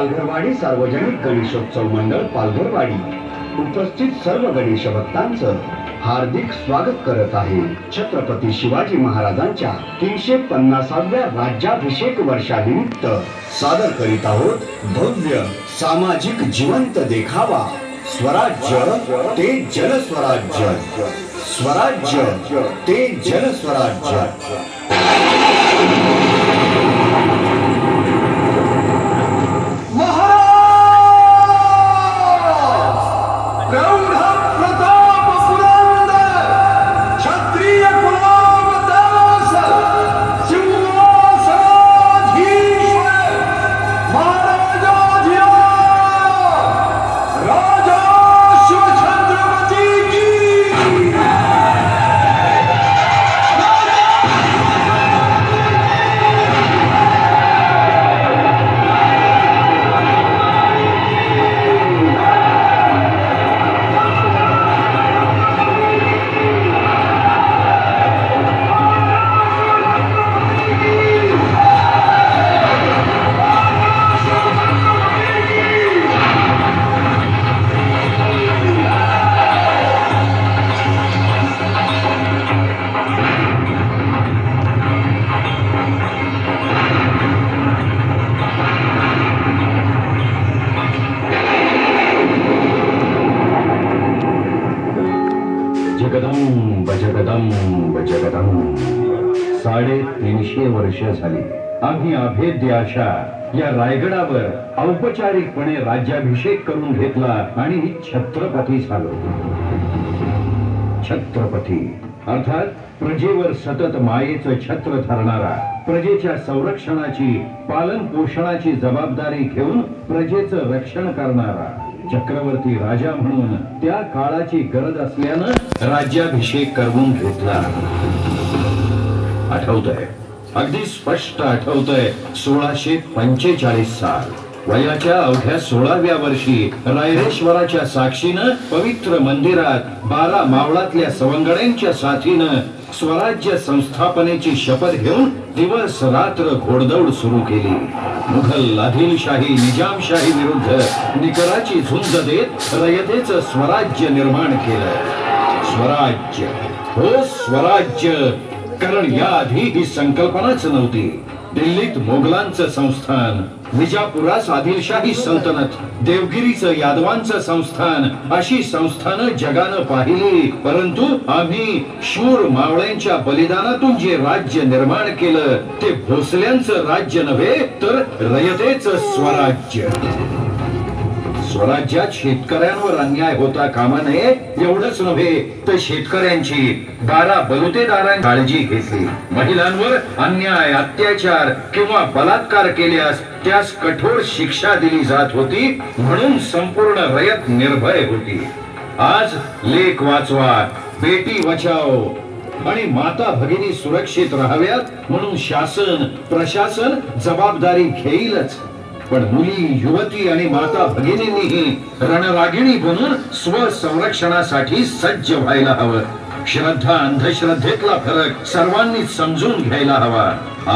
पालघरवाडी सार्वजनिक गणेशोत्सव मंडळ पालघरवाडी. उपस्थित सर्व गणेश भक्तांचं हार्दिक स्वागत करत आहे. छत्रपती शिवाजी महाराजांच्या तीनशे पन्नासाव्या राज्याभिषेक वर्षानिमित्त सादर करीत आहोत भव्य सामाजिक जिवंत देखावा. स्वराज्य ते जल स्वराज्य ते जनस्वराज्य साडेतीनशे वर्ष झाली. आम्ही अभेद्य अशा या रायगडावर औपचारिकपणे राज्याभिषेक करून घेतला आणि छत्रपती झालो. छत्रपती अर्थात प्रजेवर सतत मायेचं छत्र धरणारा प्रजेच्या संरक्षणाची पालन पोषणाची जबाबदारी घेऊन प्रजेचं रक्षण करणारा चक्रवर्ती राजा म्हणून त्या काळाची गरज असल्यानं राज्याभिषेक करून घेतला. आठवतंय. अगदी स्पष्ट आठवतंय सोळाशे पंचेचाळीस साल. वयाच्या अवघ्या सोळाव्या वर्षी रायरेश्वराच्या साक्षीनं पवित्र मंदिरात बारा मावळातल्या सवंगड्यांच्या साथीनं स्वराज्य संस्थापनेची शपथ घेऊन दिवस रात्र घोडदौड सुरू केली. मुघल आदिलशाही निजामशाही विरुद्ध निकराची झुंज देत रयतेचं स्वराज्य निर्माण केलं. स्वराज्य. हो स्वराज्य! कारण याआधी ही संकल्पनाच नव्हती. दिल्लीत मोगलांचं संस्थान विजापुरास आदिलशाही सल्तनत देवगिरीचं यादवांचं संस्थान अशी संस्थानं जगानं पाहिली. परंतु आम्ही शूर मावळ्यांच्या बलिदानातून जे राज्य निर्माण केलं ते भोसल्यांचं राज्य नव्हे तर रयतेच स्वराज्य. स्वराज्यात शेतकऱ्यांवर अन्याय होता कामा नये एवढंच नव्हे तर शेतकऱ्यांची बारा बलुतेदारांनी काळजी घेतली. महिलांवर अन्याय अत्याचार किंवा बलात्कार केल्यास त्यास कठोर शिक्षा दिली जात होती म्हणून संपूर्ण रयत निर्भय होती. आज लेख वाचवा बेटी बचाओ. आणि माता भगिनी सुरक्षित राहाव्यात म्हणून शासन प्रशासन जबाबदारी घेईलच. पण मुली युवती आणि माता भगिनींनीही रणरागिणी बनून स्वसंरक्षणासाठी सज्ज व्हायला हवं. श्रद्धा अंधश्रद्धेतला फरक सर्वांनी समजून घ्यायला हवा.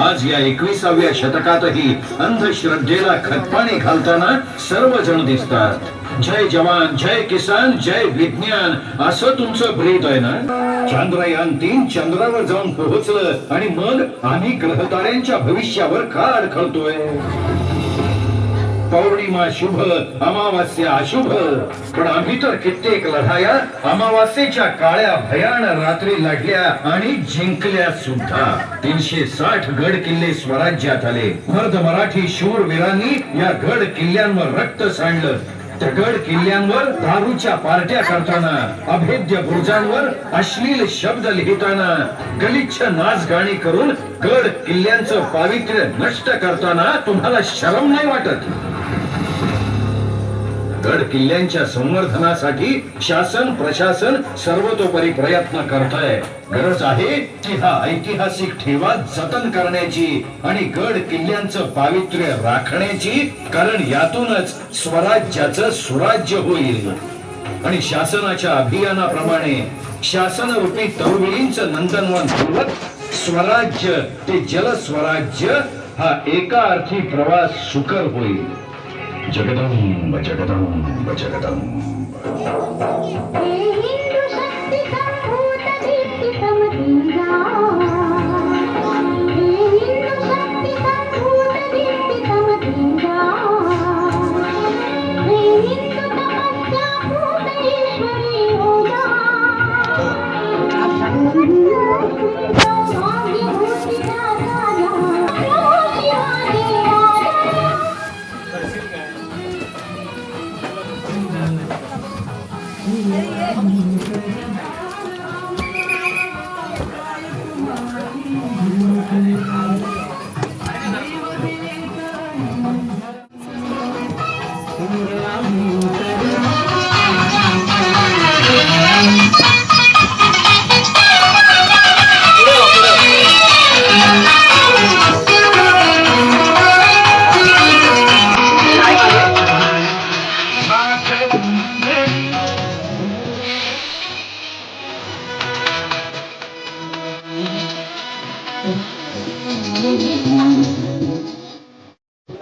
आज या एकविसाव्या शतकातही अंधश्रद्धेला खतपाणी घालताना सर्वजण दिसतात. जय जवान जय किसान जय विज्ञान असं तुमचं ब्रीद आहे ना? चांद्रयान तीन चंद्रावर जाऊन पोहोचलं आणि मग आम्ही ग्रहताऱ्यांच्या भविष्यावर का अडखळतोय पौर्णिमा शुभ अमावास्या अशुभ. पण आम्ही तर कित्येक लढाया अमावास्येच्या काळ्या भयान रात्री लढल्या आणि जिंकल्या सुद्धा. तीनशे साठ गड किल्ले स्वराज्यात आले. मर्द मराठी शूर वीरांनी या गड किल्ल्यांवर रक्त सांडलं. गड किल्ल्यांवर दारूच्या पार्ट्या करताना अभेद्य बुर्जांवर अश्लील शब्द लिहिताना गलिच्छ नाच गाणी करून गड किल्ल्यांचं पावित्र्य नष्ट करताना तुम्हाला शरम नाही वाटत? गड किल्ल्यांच्या संवर्धनासाठी शासन प्रशासन सर्वतोपरी प्रयत्न करत आहे गरज आहे की हा ऐतिहासिक ठेवा जतन करण्याची आणि गड किल्ल्यांचं पावित्र्य राखण्याची कारण यातूनच स्वराज्याच सुराज्य होईल. आणि शासनाच्या अभियानाप्रमाणे शासन रूपी तरुणींच नंदनवन पूर्वक स्वराज्य ते जलस्वराज्य हा एका अर्थी प्रवास सुकर होईल. जगदंब जगदंब जगदंब.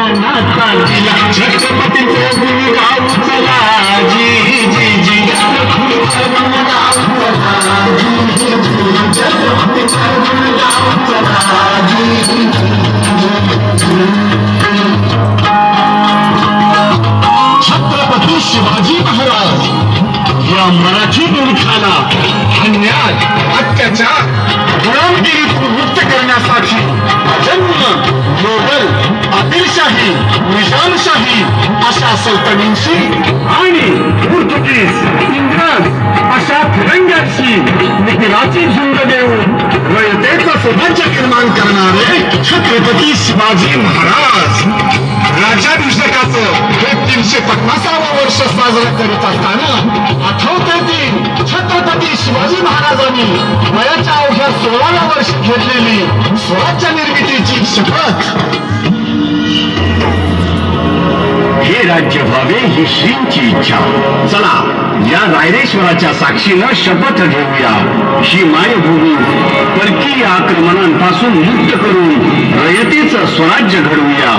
Pakistan, Pakistan, सल्तनींशी आणि पोर्तुगीज इंग्रज अशा तिरंग्यांशी निखिलाची झुंज देऊन रयतेचं स्वराज्य निर्माण करणारे छत्रपती शिवाजी महाराज. राज्याभिषेकाचं हे तीनशे पन्नासावं वर्ष साजरं करत असताना आठवते ती छत्रपती शिवाजी महाराजांनी वयाच्या अवघ्या सोळाव्या वर्ष घेतलेली स्वराज्य निर्मितीची शपथ. हे राज्य व्हावे ही श्रींची इच्छा. चला या रायरेश्वराच्या साक्षीनं शपथ घेऊया. ही मायभूमी परकीय आक्रमणांपासून मुक्त करून रयतेच स्वराज्य घडवूया.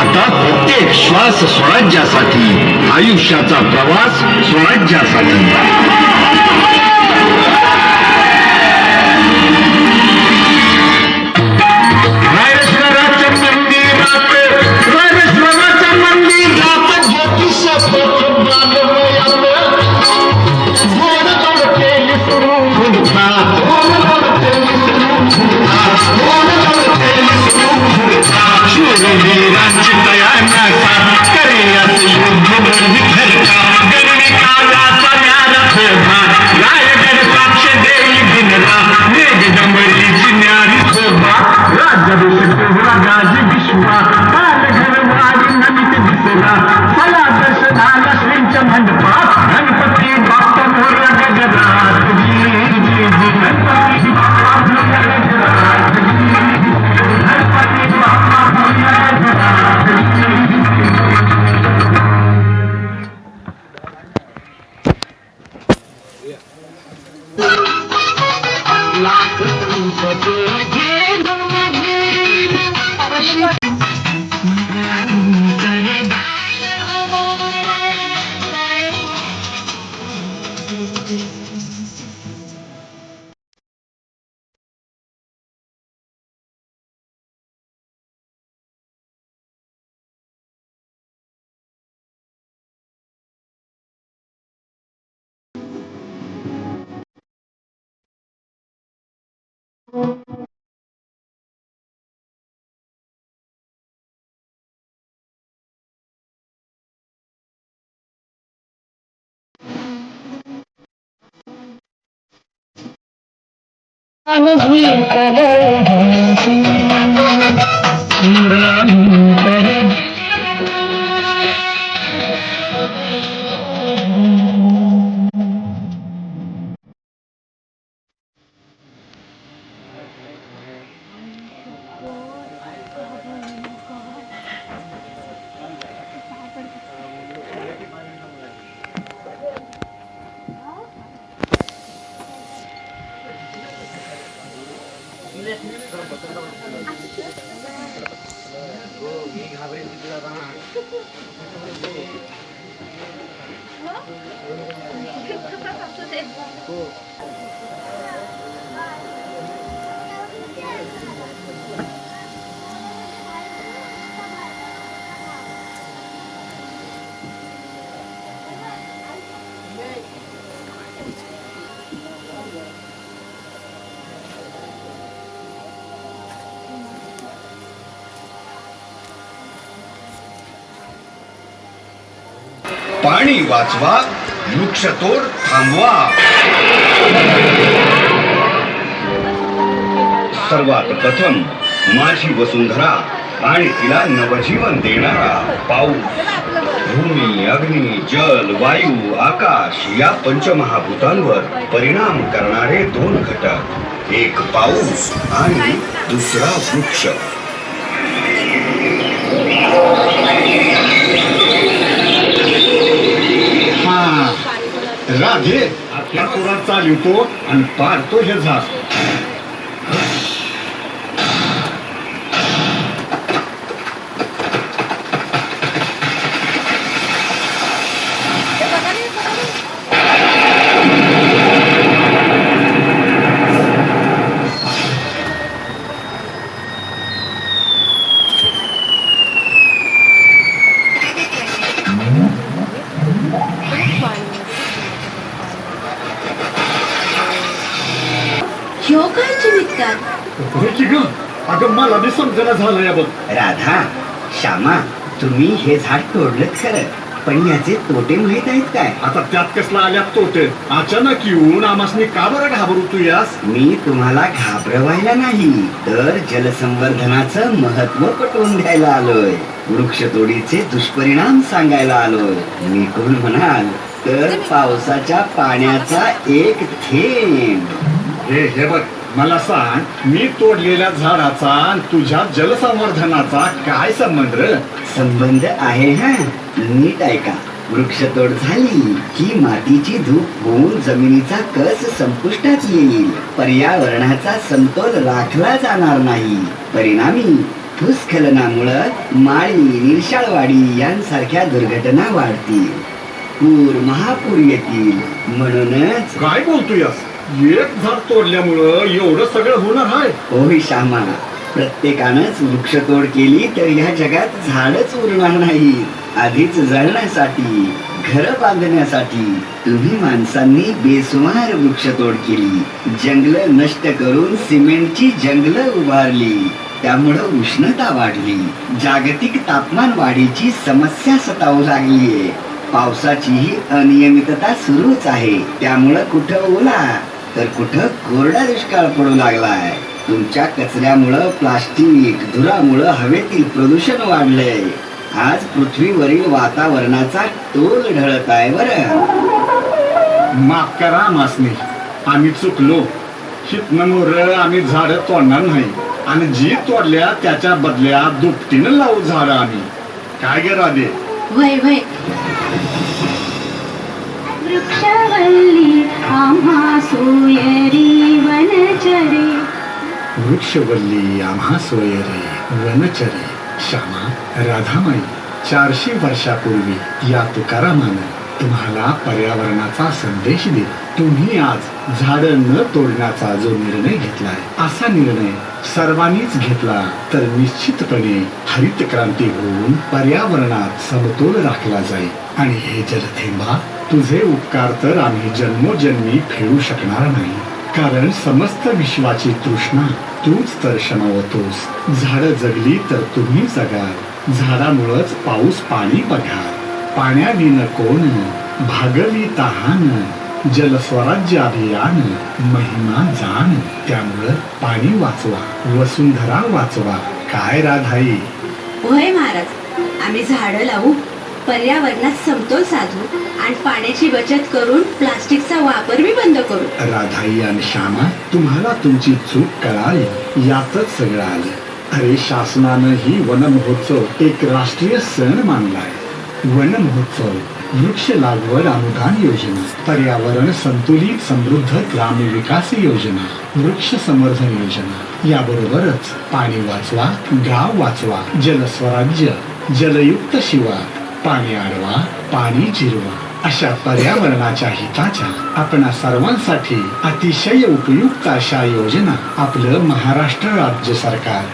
आता प्रत्येक श्वास स्वराज्यासाठी आयुष्याचा प्रवास स्वराज्यासाठी. Yeah. जल स्वराज्य पाणी वाचवा वृक्षतोड थांबवा. सर्वात प्रथम माझी वसुंधरा आणि तिला नवजीवन देणारा पाऊस. भूमी अग्नी जल वायू आकाश या पंचमहाभूतांवर परिणाम करणारे दोन घटक. एक पाऊस आणि दुसरा वृक्ष हा राधे आपल्या पुरात चालवतो आणि पाडतो हे झाड काय चिमित्कार होय की ग अगं मला बी समजना झालं या बघ. राधा श्यामा तुम्ही हे झाड तोडलं खरं पण याचे तोटे माहीत आहेत काय? आता त्यात कसला आल्यात तोटे? अचानक येऊन आमासनी का बरं घाबरू तू यास? मी तुम्हाला घाबरवायला नाही तर जलसंवर्धनाचं महत्त्व पटवून द्यायला आलोय. वृक्षतोडीचे दुष्परिणाम सांगायला आलोय. मी कोण म्हणाल तर पावसाच्या पाण्याचा एक थेंब. हे हे बघ मला सांग मी तोडलेल्या झाडाचा तुझ्या जलसंवर्धनाचा काय संबंध? रे संबंध आहे हा. नीट ऐका. वृक्षतोड झाली की मातीची धूप होऊन जमिनीचा कस संपुष्टात येईल. पर्यावरणाचा समतोल राखला जाणार नाही. परिणामी भूस्खलनामुळं माळी निरशाळवाडी यांसारख्या दुर्घटना वाढतील. पूर महापूर येतील. म्हणूनच काय बोलतो यास एक झाड तोडल्यामुळं एवढं सगळं होणार आहे. होय श्यामा प्रत्येकानंच वृक्षतोड केली तर ह्या जगात झाडच उरणार नाही. आधीच जळण्यासाठी घर बांधण्यासाठी तुम्ही माणसांनी बेसुमार वृक्षतोड केली. जंगल नष्ट करून सिमेंटची जंगल उभारली. त्यामुळं उष्णता वाढली. जागतिक तापमान वाढीची समस्या सतावू लागलीये. पावसाचीही अनियमितता सुरूच आहे. त्यामुळं कुठं ओला? तर कुठं कोरडा दुष्काळ पडू लागलाय. तुमच्या कचऱ्यामुळं प्लास्टिक धुरामुळं हवेतील प्रदूषण वाढलंय. आज पृथ्वीवरील वातावरणाचा तोल ढळत आहे बरं. माफ करा मासनी. आम्ही चुकलो. शिकणं मोर आम्ही झाड तोडणार नाही. आणि जी तोडल्या त्याच्या बदल्या दुपटीनं लावू झाड आम्ही. काय गे राधे? वय वय. वृक्षवल्ली आम्हा सोयरी वृक्षवल्ली आम्हा सोयरे वनचरे। श्यामा राधामाई चारशे वर्षापूर्वी या तुकारामानं तुम्हाला पर्यावरणाचा संदेश दिला. तुम्ही आज झाडं न तोडण्याचा जो निर्णय घेतलाय असा निर्णय सर्वांनीच घेतला तर निश्चितपणे हरित क्रांती होऊन पर्यावरणात समतोल राखला जाईल. आणि हे जलथेंबा तुझे उपकार तर आम्ही जन्मोजन्मी फेडू शकणार नाही. कारण समस्त विश्वाची तृष्णा तूच तर शमावतोस. झाडं जगली तर तुम्ही जगाल. झाडामुळंच पाऊस पाणी बघा पाण्याविन कोण भागवी तहान. जलस्वराज्य अभियान महिमा जाण त्यामुळं पाणी वाचवा वसुंधरा वाचवा. काय राधाई? होय महाराज आम्ही झाड लावू. पर्यावरणात समतोल साधू आणि पाण्याची बचत करून प्लास्टिकचा वापर मी बंद करू. राधाई आणि श्यामा तुम्हाला तुमची चूक कळाली. यातच सगळं आलं. अरे शासनानं ही वन महोत्सव एक राष्ट्रीय सण मानलाय वन महोत्सव वृक्ष लागवड अनुदान योजना पर्यावरण संतुलित समृद्ध ग्राम विकास योजना वृक्ष संवर्धन योजना. याबरोबरच पाणी वाचवा गाव वाचवा जलस्वराज्य जलयुक्त शिवार पाणी अडवा पाणी जिरवा. अशा पर्यावरणाच्या हिताच्या आपणा सर्वांसाठी अतिशय उपयुक्त अशा योजना आपलं महाराष्ट्र राज्य सरकार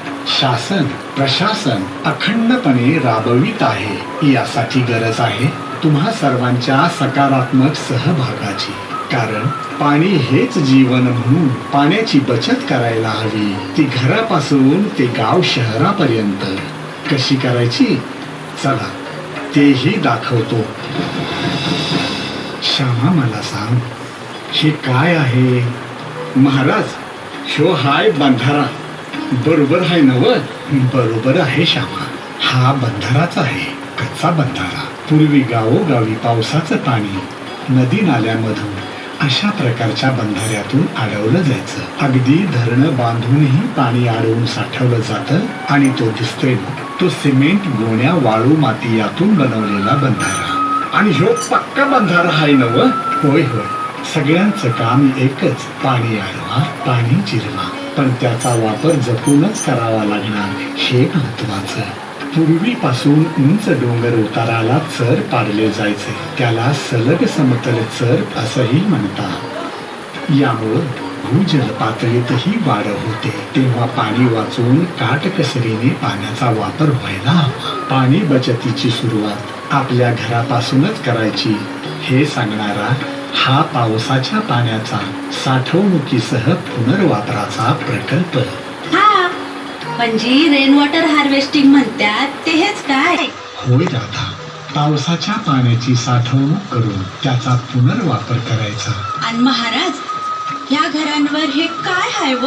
शासन प्रशासन अखंडपणे राबवित आहे. यासाठी गरज आहे तुम्हा सर्वांच्या सकारात्मक सहभागाची. कारण पाणी हेच जीवन म्हणून पाण्याची बचत करायला हवी. ती घरापासून ते गाव शहरापर्यंत. कशी करायची? चला तेही दाखवतो. श्यामा मला सांग हे काय आहे? महाराज शो हाय बंधारा. बरोबर आहे नव? बरोबर आहे श्यामा. हा बंधाराच आहे कच्चा बंधारा. पूर्वी गावोगावी पावसाचं पाणी नदी नाल्यामधून अशा प्रकारच्या बंधाऱ्यातून अडवलं जायचं. अगदी धरणं बांधूनही पाणी अडवून साठवलं जातं आणि तो दिसतोय तो सिमेंट गोण्या वाळू माती यातून बनवलेला बंधारा. आणि ह्यो पक्का बंधारा आहे नव? होय होय. सगळ्यांचं काम एकच पाणी आडवा पाणी चिरवा. पण त्याचा वापर जपूनच करावा लागणार हे महत्वाचं. पूर्वीपासून उंच डोंगर उताराला चर पाडले जायचे. त्याला सलग समतल चर असंही म्हणतात. यामुळं भूजल पातळीतही वाढ होते. तेव्हा पाणी वाचवून काटकसरीने पाण्याचा वापर व्हायला पाणी बचतीची सुरुवात आपल्या घरापासूनच करायची. हे सांगणारा हा पावसाच्या पाण्याचा साठवणुकीसह पुनर्वापराचा प्रकल्प. हा पण जी रेन वॉटर हार्वेस्टिंग म्हणतात ते हेच काय? होय राधा. पावसाच्या पाण्याची साठवणूक करून त्याचा पुनर्वापर करायचा. आणि महाराज या घरांवर हे काय हाय व?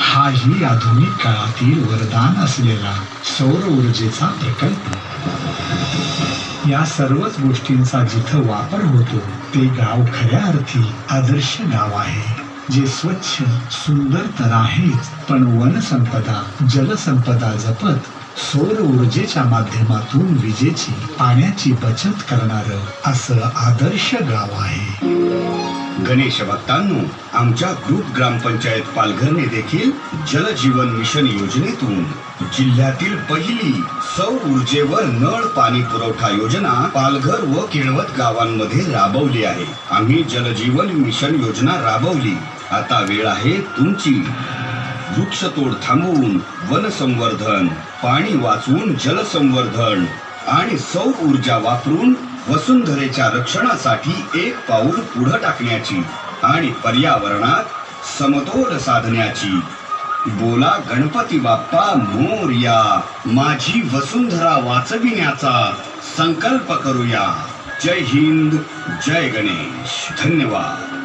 हाही आधुनिक काळातील वरदान असलेला सौर ऊर्जेचा प्रकल्प. या सर्वच गोष्टींचा जिथं वापर होतो ते गाव खऱ्या अर्थी आदर्श गाव आहे. जे स्वच्छ सुंदर तर आहेच पण वनसंपदा जलसंपदा जपत सौर ऊर्जेच्या माध्यमातून विजेची पाण्याची बचत करणार असं आदर्श गाव आहे. गणेश भक्तांनो आमच्या ग्रुप ग्रामपंचायत पालघरने देखील जलजीवन मिशन योजनेतून जिल्ह्यातील पहिली सौर ऊर्जेवर नळ पाणी पुरवठा योजना पालघर व किळवत गावांमध्ये राबवली आहे. आम्ही जलजीवन मिशन योजना राबवली. आता वेळ आहे तुमची. वृक्षतोड थांबवून वनसंवर्धन पाणी वाचवून जलसंवर्धन आणि सौर ऊर्जा वापरून वसुंधरेच्या रक्षणासाठी एक पाऊल पुढे टाकण्याची आणि पर्यावरणात समतोल साधण्याची. बोला गणपती बाप्पा मोरया माझी वसुंधरा वाचविण्याचा संकल्प करूया. जय हिंद जय गणेश. धन्यवाद.